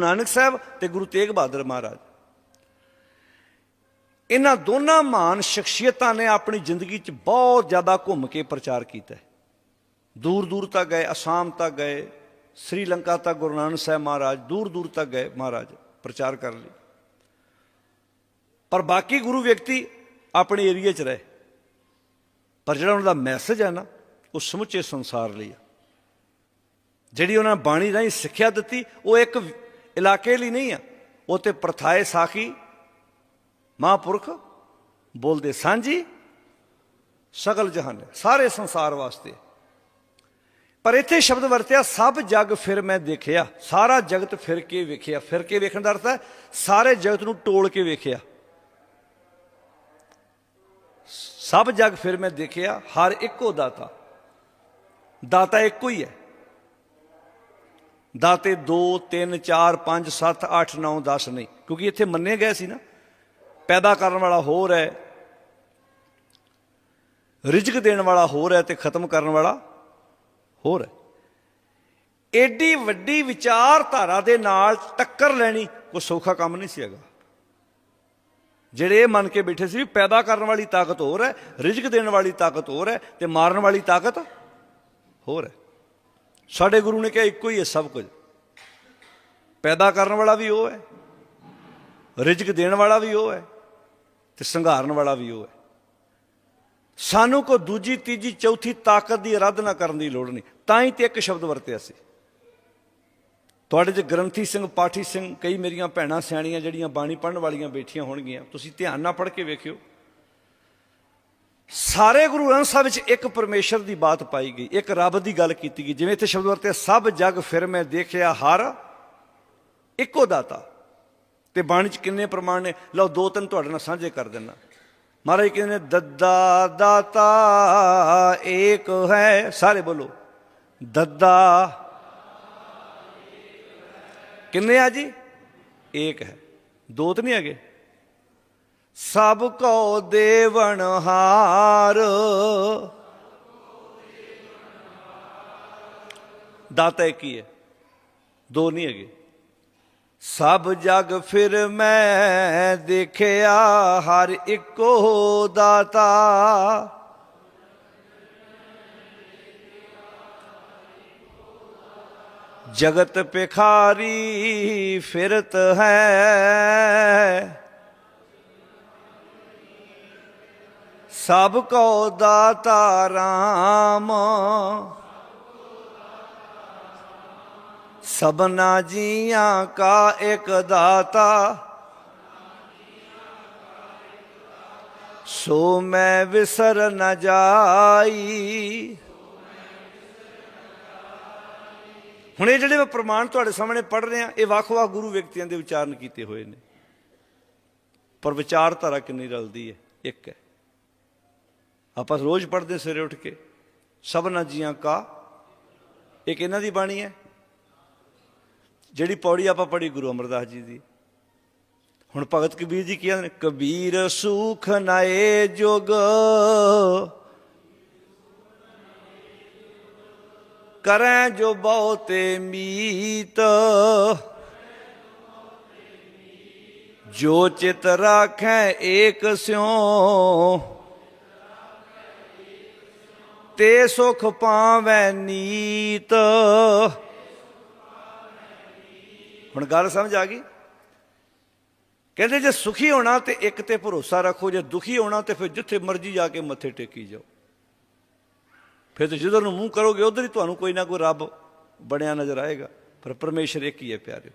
ਨਾਨਕ ਸਾਹਿਬ ਤੇ ਗੁਰੂ ਤੇਗ ਬਹਾਦਰ ਮਹਾਰਾਜ। ਇਹਨਾਂ ਦੋਨਾਂ ਮਹਾਨ ਸ਼ਖਸੀਅਤਾਂ ਨੇ ਆਪਣੀ ਜ਼ਿੰਦਗੀ 'ਚ ਬਹੁਤ ਜ਼ਿਆਦਾ ਘੁੰਮ ਕੇ ਪ੍ਰਚਾਰ ਕੀਤਾ ਦੂਰ ਦੂਰ ਤੱਕ ਗਏ, ਅਸਾਮ ਤੱਕ ਗਏ, ਸ੍ਰੀਲੰਕਾ ਤੱਕ ਗੁਰੂ ਨਾਨਕ ਸਾਹਿਬ ਮਹਾਰਾਜ ਦੂਰ ਦੂਰ ਤੱਕ ਗਏ ਮਹਾਰਾਜ ਪ੍ਰਚਾਰ ਕਰਨ ਲਈ ਪਰ ਬਾਕੀ ਗੁਰੂ ਵਿਅਕਤੀ ਆਪਣੇ ਏਰੀਆ 'ਚ ਰਹੇ। ਪਰ ਜਿਹੜਾ ਉਹਨਾਂ ਦਾ ਮੈਸੇਜ ਹੈ ਨਾ, ਉਹ ਸਮੁੱਚੇ ਸੰਸਾਰ ਲਈ ਆ। ਜਿਹੜੀ ਉਹਨਾਂ ਨੇ ਬਾਣੀ ਰਾਹੀਂ ਸਿੱਖਿਆ ਦਿੱਤੀ, ਉਹ ਇੱਕ ਇਲਾਕੇ ਲਈ ਨਹੀਂ ਆ। ਉਹ ਤੇ ਪ੍ਰਥਾਏ ਸਾਖੀ, ਮਹਾਂਪੁਰਖ ਬੋਲਦੇ ਸਾਂਝੀ ਸਗਲ ਜਹਾਨ, ਸਾਰੇ ਸੰਸਾਰ ਵਾਸਤੇ। ਪਰ ਇੱਥੇ ਸ਼ਬਦ ਵਰਤਿਆ, ਸਭ ਜਗ ਫਿਰ ਮੈਂ ਦੇਖਿਆ। ਸਾਰਾ ਜਗਤ ਫਿਰ ਕੇ ਵੇਖਿਆ। ਫਿਰ ਕੇ ਵੇਖਣ ਦਾ ਅਰਥ ਹੈ, ਸਾਰੇ ਜਗਤ ਨੂੰ ਟੋਲ ਕੇ ਵੇਖਿਆ। ਸਭ ਜਗ ਫਿਰ ਮੈਂ ਦੇਖਿਆ, ਹਰ ਇੱਕੋ ਦਾਤਾ। ਦਾਤਾ ਇੱਕੋ ਹੀ ਹੈ। ਦਾ ਦਾਤੇ 2 3 4 5 7 8 9 10 ਨਹੀਂ। ਕਿਉਂਕਿ ਇੱਥੇ ਮੰਨੇ ਗਏ ਸੀ ਨਾ। ਪੈਦਾ ਕਰਨ ਵਾਲਾ ਹੋਰ ਹੈ। ਰਿਜ਼ਕ ਦੇਣ ਵਾਲਾ ਹੋਰ ਹੈ ਤੇ ਖਤਮ ਕਰਨ ਵਾਲਾ ਹੋਰ ਹੈ। ਏਡੀ ਵੱਡੀ ਵਿਚਾਰਧਾਰਾ ਦੇ ਨਾਲ ਟੱਕਰ ਲੈਣੀ ਕੋਈ ਸੌਖਾ ਕੰਮ ਨਹੀਂ ਸੀ ਹੈਗਾ। ਜਿਹੜੇ ਇਹ ਮੰਨ ਕੇ ਬੈਠੇ ਸੀ ਵੀ ਪੈਦਾ ਕਰਨ ਵਾਲੀ ਤਾਕਤ ਹੋਰ ਹੈ, ਰਿਜ਼ਕ ਦੇਣ ਵਾਲੀ ਤਾਕਤ ਹੋਰ ਹੈ ਤੇ ਮਾਰਨ ਵਾਲੀ ਤਾਕਤ ਹੋਰ ਹੈ। ਸਾਡੇ ਗੁਰੂ ਨੇ ਕਿਹਾ ਇੱਕੋ ਹੀ ਹੈ ਸਭ ਕੁਝ। ਪੈਦਾ ਕਰਨ ਵਾਲਾ ਵੀ ਉਹ ਹੈ, ਰਿਜ਼ਕ ਦੇਣ ਵਾਲਾ ਵੀ ਉਹ ਹੈ ਤੇ ਸੰਘਾਰਨ ਵਾਲਾ ਵੀ ਉਹ ਹੈ। ਸਾਨੂੰ ਕੋ ਦੂਜੀ, ਤੀਜੀ, ਚੌਥੀ ਤਾਕਤ ਦੀ ਅਰਾਧਨਾ ਕਰਨ ਦੀ ਲੋੜ ਨਹੀਂ। ਤਾਂ ਹੀ ਤੇ ਇੱਕ ਸ਼ਬਦ ਵਰਤਿਆ ਸੀ। ਤੁਹਾਡੇ ਚ ਗ੍ਰੰਥੀ ਸਿੰਘ, ਪਾਠੀ ਸਿੰਘ, ਕਈ ਮੇਰੀਆਂ ਭੈਣਾਂ, ਸਿਆਣੀਆਂ ਜਿਹੜੀਆਂ ਬਾਣੀ ਪੜਨ ਵਾਲੀਆਂ ਬੈਠੀਆਂ ਹੋਣਗੀਆਂ, ਤੁਸੀਂ ਧਿਆਨ ਨਾਲ ਪੜ੍ਹ ਕੇ ਵੇਖਿਓ। ਸਾਰੇ ਗੁਰੂ ਗ੍ਰੰਥ ਸਾਹਿਬ ਵਿੱਚ ਇੱਕ ਪਰਮੇਸ਼ਰ ਦੀ ਬਾਤ ਪਾਈ ਗਈ, ਇੱਕ ਰੱਬ ਦੀ ਗੱਲ ਕੀਤੀ ਗਈ, ਜਿਵੇਂ ਇੱਥੇ ਸ਼ਬਦ ਵਰਤੇ, ਸਭ ਜਗ ਫਿਰ ਮੈਂ ਦੇਖਿਆ ਹਰ ਇੱਕੋ ਦਾਤਾ। ਤੇ ਬਾਣੀ ਚ ਕਿੰਨੇ ਪ੍ਰਮਾਣ ਨੇ? ਲਓ ਦੋ ਤਿੰਨ ਤੁਹਾਡੇ ਨਾਲ ਸਾਂਝੇ ਕਰ ਦਿੰਨਾ ਮਹਾਰਾਜ ਕਹਿੰਦੇ ਨੇ, ਦੱਦਾ ਦਾਤਾ ਏਕ ਹੈ। ਸਾਰੇ ਬੋਲੋ, ਦੱਦਾ ਕਿੰਨੇ ਆ ਜੀ? ਏਕ ਹੈ। ਦੋ ਤਾਂ ਨਹੀਂ ਹੈਗੇ? ਸਭ ਕੋ ਦੇਵਨ ਹਾਰ। ਦਾਤਾ ਇੱਕ ਹੀ ਹੈ, ਦੋ ਨਹੀਂ ਹੈਗੇ। ਸਭ ਜਗ ਫਿਰ ਮੈਂ ਦੇਖਿਆ, ਹਰ ਇੱਕੋ ਦਾਤਾ। ਜਗਤ ਪਿਖਾਰੀ ਫਿਰਤ ਹੈ। ਸਭ ਕੋ ਦਾਤਾ ਰਾਮ। ਸਭਨਾ ਜੀਆਂ ਕਾ ਇੱਕ ਦਾਤਾ। ਸੋ ਮੈਂ ਵਿਸਰ ਨ ਜਾਈ। ਹੁਣ ਇਹ ਜਿਹੜੇ ਮੈਂ ਪ੍ਰਮਾਣ ਤੁਹਾਡੇ ਸਾਹਮਣੇ ਪੜ੍ਹ ਰਿਹਾ, ਇਹ ਵੱਖ-ਵੱਖ ਗੁਰੂ ਵਿਅਕਤੀਆਂ ਦੇ ਉਚਾਰਨ ਕੀਤੇ ਹੋਏ ਨੇ। ਪਰ ਵਿਚਾਰਧਾਰਾ ਕਿੰਨੀ ਰਲਦੀ ਹੈ? ਇੱਕ ਹੈ। ਆਪਾਂ ਰੋਜ਼ ਪੜ੍ਹਦੇ ਸਵੇਰੇ ਉੱਠ ਕੇ। ਸਭਨਾ ਜੀਆਂ ਕਾ ਇਹ ਕਿਹਨਾਂ ਦੀ ਬਾਣੀ ਹੈ। ਜਿਹੜੀ ਪੌੜੀ ਆਪਾਂ ਪੜ੍ਹੀ ਗੁਰੂ ਅਮਰਦਾਸ ਜੀ ਦੀ। ਹੁਣ ਭਗਤ ਕਬੀਰ ਜੀ ਕੀ ਕਹਿੰਦੇ ਕਬੀਰ ਸੁਖ ਨਾਏ ਜੁਗ। ਕਰੈ ਜੋ ਬਹੁਤੇ ਮੀਤ। ਜੋ ਚਿਤ ਰਾਖੈ ਏਕ ਸਿਉ। ਤੇ ਸੁਖ ਪਾਵੈ ਨੀਤ। ਹੁਣ ਗੱਲ ਸਮਝ ਆ ਗਈ? ਕਹਿੰਦੇ ਜੇ ਸੁਖੀ ਹੋਣਾ ਤੇ ਇੱਕ ਤੇ ਭਰੋਸਾ ਰੱਖੋ, ਜੇ ਦੁਖੀ ਹੋਣਾ ਤੇ ਫਿਰ ਜਿੱਥੇ ਮਰਜ਼ੀ ਜਾ ਕੇ ਮੱਥੇ ਟੇਕੀ ਜਾਓ। ਫਿਰ ਤੇ ਜਿੱਧਰ ਨੂੰ ਮੂੰਹ ਕਰੋਗੇ, ਉਧਰ ਹੀ ਤੁਹਾਨੂੰ ਕੋਈ ਨਾ ਕੋਈ ਰੱਬ ਬਣਿਆ ਨਜ਼ਰ ਆਏਗਾ। ਪਰ ਪਰਮੇਸ਼ਰ ਇੱਕ ਹੀ ਹੈ, ਪਿਆਰਿਓ।